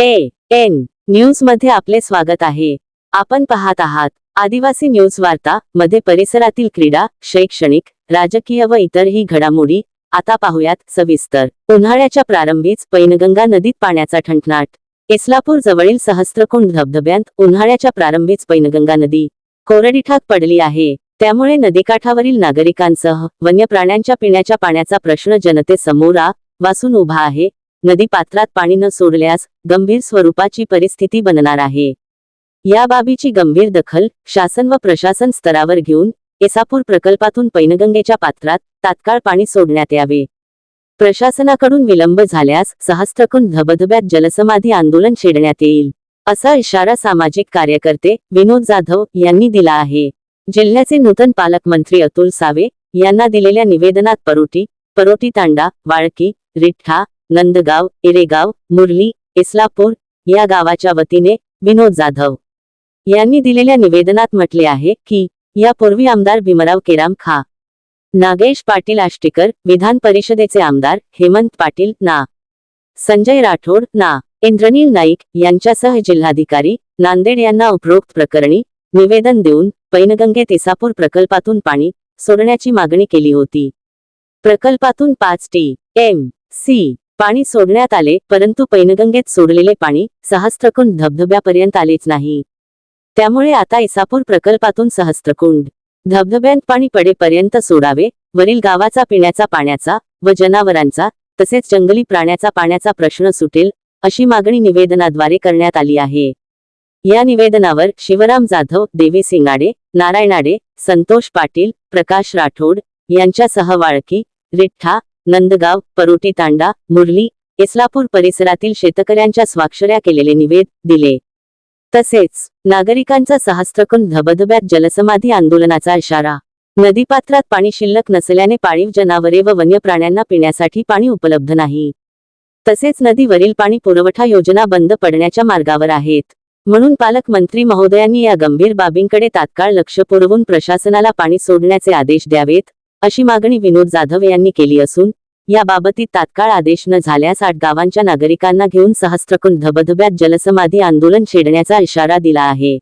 A N न्यूजमध्ये आपले स्वागत आहे. आपण पाहत आहात आदिवासी न्यूज वार्ता मध्ये परिसरातील क्रीडा शैक्षणिक राजकीय व इतरही घडामोडी आता पाहूयात सविस्तर. उन्हाळ्याच्या प्रारंभीच पैनगंगा नदीत पाण्याचा ठणठणाट. इस्लापूर जवळील सहस्त्रकुंड धबधब्यांत उन्हाळ्याच्या प्रारंभीच पैनगंगा नदी कोरडीठाक पडली आहे. त्यामुळे नदीकाठावरील नागरिकांसह वन्य प्राण्यांच्या पिण्याच्या पाण्याचा प्रश्न जनतेसमोर वासून उभा आहे. नदी पात्रात पाणी न सोडल्यास गंभीर स्वरूपाची परिस्थिती बनणार आहे. या बाबीची गंभीर दखल शासन व प्रशासन स्तरावर घेऊन एसापूर प्रकल्पातून पैनगंगेच्या पात्रात तात्काळ पाणी सोडण्यात यावे. प्रशासनाकडून विलंब झाल्यास सहस्त्रकुंड धबधब्यात जलसमाधी आंदोलन छेडण्यात येईल असा इशारा सामाजिक कार्यकर्ते विनोद जाधव यांनी दिला आहे. जिल्ह्याचे नूतन पालकमंत्री अतुल सावे यांना दिलेल्या निवेदनात परोटी परोटी तांडा वाळकी रिठ्ठा नंदगाव इरेगाव मुरली इस्लापूर या गावाच्या वतीने विनोद जाधव यांनी दिलेल्या निवेदनात म्हटले आहे की यापूर्वी आमदार भीमराव केराम खा. नागेश पाटील आष्टीकर विधान परिषदेचे आमदार हेमंत पाटील ना. संजय राठोड ना. इंद्रनील नाईक यांच्यासह जिल्हाधिकारी नांदेड यांना उपरोक्त प्रकरणी निवेदन देऊन पैनगंगेत इसापूर प्रकल्पातून पाणी सोडण्याची मागणी केली होती. प्रकल्पातून पाच टी एम सी पाणी सोडण्यात आले परंतु पैनगंगेत सोडलेले पाणी सहस्त्रकुंड धबधब्यापर्यंत आलेच नाही. त्यामुळे आता इसापूर प्रकल्पातून सहस्त्रकुंड धबधब्यात पाणी पडेपर्यंत सोडावे वरील गावाचा पिण्याचा पाण्याचा व जनावरांचा तसेच जंगली प्राण्याचा पाण्याचा प्रश्न सुटेल अशी मागणी निवेदनाद्वारे करण्यात आली आहे. या निवेदनावर शिवराम जाधव देवी सिंगाडे नारायणाडे संतोष पाटील प्रकाश राठोड यांच्यासह वाळकी रिठ्ठा नंदगाव परोटी तांडा मुरली इस्लापूर परिसरातील शेतकऱ्यांच्या स्वाक्षऱ्या केलेले निवेद दिले. तसेच नागरिकांचा सहस्त्रकुंड धबधब्यात जलसमाधी आंदोलनाचा इशारा. नदीपात्रात पाणी शिल्लक नसल्याने पाळीव जनावरे व वन्य प्राण्यांना पिण्यासाठी पाणी उपलब्ध नाही. तसेच नदीवरील पाणी पुरवठा योजना बंद पडण्याच्या मार्गावर आहेत. म्हणून पालकमंत्री महोदयांनी या गंभीर बाबींकडे तात्काळ लक्ष पुरवून प्रशासनाला पाणी सोडण्याचे आदेश द्यावेत अशी मागणी विनोद जाधव यांनी केली असून या बाबतीत तात्काळ आदेश न झाल्यास आठ गावांच्या नागरिकांना घेऊन सहस्त्रकुंड धबधब्यात जलसमाधी आंदोलन छेडण्याचा इशारा दिला आहे.